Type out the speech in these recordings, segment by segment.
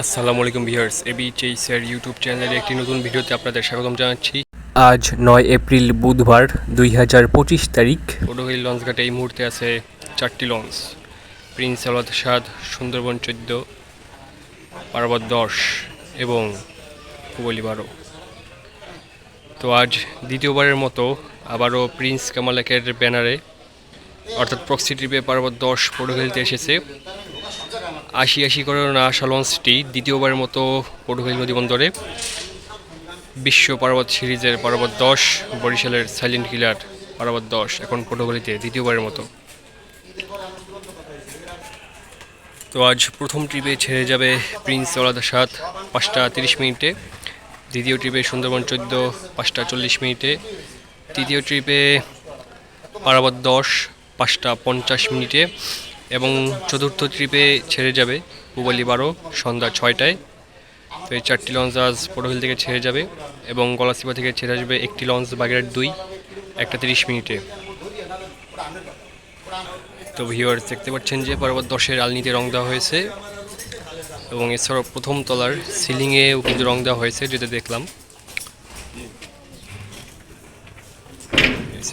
আসসালামু আলাইকুম viewers AB চেইসার YouTube চ্যানেলের একটি নতুন ভিডিওতে আপনাদের স্বাগতম জানাচ্ছি। আজ নয় এপ্রিল বুধবার দুই হাজার পঁচিশ তারিখ। পটুহিল লঞ্চঘাটে এই মুহূর্তে আছে চারটি লঞ্চ। প্রিন্স আলাদ সাদ সুন্দরবন চোদ্দ পার্বত দশ এবং কুবলি বারো। তো আজ দ্বিতীয়বারের মতো আবারও প্রিন্স কামালেকের ব্যানারে অর্থাৎ প্রক্সি ট্রিপে পার্বত দশ পটুহিলতে এসেছে। আশি আশি করে আসা লঞ্চটি দ্বিতীয়বারের মতো পটুখালী নদী বন্দরে বিশ্ব পার্বত সিরিজের পার্বত দশ, বরিশালের সাইলেন্ট কিলার পার্বত দশ, এখন পটুখালীতে দ্বিতীয়বারের মতো। তো আজ প্রথম ট্রিপে ছেড়ে যাবে প্রিন্স ওলাদা সাত, পাঁচটা তিরিশ মিনিটে। দ্বিতীয় ট্রিপে সুন্দরবন চোদ্দ, পাঁচটা চল্লিশ মিনিটে। তৃতীয় ট্রিপে পারাবত দশ পাঁচটা পঞ্চাশ মিনিটে এবং চতুর্থ ট্রিপে ছেড়ে যাবে পুবালি বারো, সন্ধ্যা ছয়টায়। তো এই চারটি লঞ্চ আজ পটুহিল থেকে ছেড়ে যাবে এবং গলাসিপা থেকে ছেড়ে আসবে একটি লঞ্চ বাগেরহাট দুই, একটা তিরিশ মিনিটে। তো ভিউয়ার্স দেখতে পাচ্ছেন যে পর্বত দশের আলনিতে রং দেওয়া হয়েছে এবং এছাড়াও প্রথম তলার সিলিংয়েও কিন্তু রং দেওয়া হয়েছে, যেটা দেখলাম।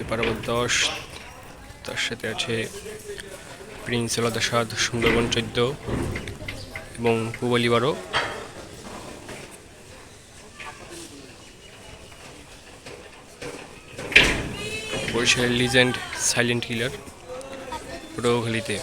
পার্বত দশ তার সাথে আছে প্রিন্স আলাদা সাদ সুন্দরবন চৈদ্য এবং পুবলি বারো। বরিশালের লিজেন্ড সাইলেন্ট কিলার পটুয়াখালীতে